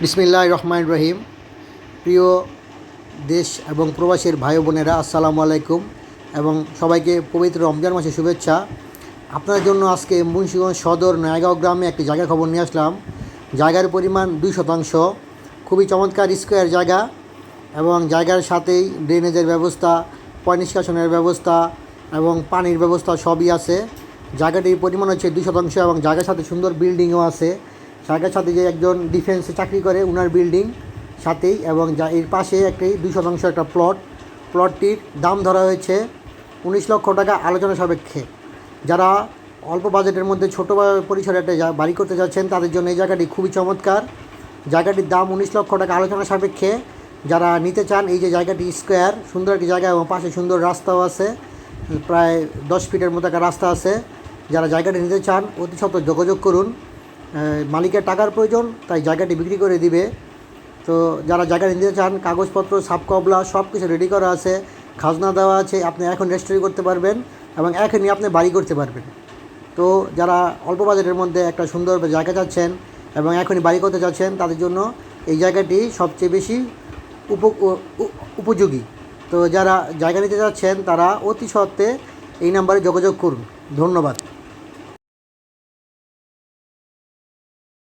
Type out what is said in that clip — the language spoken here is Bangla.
বিসমিল্লাহ রহমান রহিম প্রিয় দেশ এবং প্রবাসীর ভাই বোনেরা, আসসালামু আলাইকুম এবং সবাইকে পবিত্র রমজান মাসে শুভেচ্ছা। আপনার জন্য আজকে মুন্সিগঞ্জ সদর নয়াগাঁও গ্রামে একটি জায়গা খবর নিয়ে আসলাম। জায়গার পরিমাণ দুই শতাংশ। খুবই চমৎকার স্কোয়ার জায়গা এবং জায়গার সাথেই ড্রেনেজের ব্যবস্থা পয় নিষ্কাশনের ব্যবস্থা এবং পানির ব্যবস্থা সবই আছে। জায়গাটির পরিমাণ হচ্ছে দুই শতাংশ এবং জায়গার সাথে সুন্দর বিল্ডিংও আছে। জায়গার সাথে যে একজন ডিফেন্সে চাকরি করে, উনার বিল্ডিং সাথেই এবং যা এর পাশে একটি দুই শতাংশ একটা প্লট প্লটটির দাম ধরা হয়েছে উনিশ লক্ষ টাকা আলোচনা সাপেক্ষে। যারা অল্প বাজেটের মধ্যে ছোটো পরিসরে একটা বাড়ি করতে যাচ্ছেন, তাদের জন্য এই জায়গাটি খুবই চমৎকার। জায়গাটির দাম উনিশ লক্ষ টাকা আলোচনা সাপেক্ষে। যারা নিতে চান, এই যে জায়গাটি স্কোয়ার সুন্দর একটি জায়গা এবং পাশে সুন্দর রাস্তাও আছে, প্রায় দশ ফিটের মতো একটা রাস্তা আছে। যারা জায়গাটি নিতে চান, অতি সত্ত্বর যোগাযোগ করুন। মালিকের টাকার প্রয়োজন, তাই জায়গাটি বিক্রি করে দিবে। তো যারা জায়গা নিতে চান, কাগজপত্র সাবকবলা সব কিছু রেডি করা আছে, খাজনা দেওয়া আছে, আপনি এখন রেজিস্ট্রি করতে পারবেন এবং এখনই আপনি বাড়ি করতে পারবেন। তো যারা অল্প বাজেটের মধ্যে একটা সুন্দর জায়গা চাচ্ছেন এবং এখনই বাড়ি করতে চাচ্ছেন, তাদের জন্য এই জায়গাটি সবচেয়ে বেশি উপ উপযোগী। তো যারা জায়গা নিতে চাচ্ছেন, তারা অতি সত্ত্বে এই নাম্বারে যোগাযোগ করুন। ধন্যবাদ।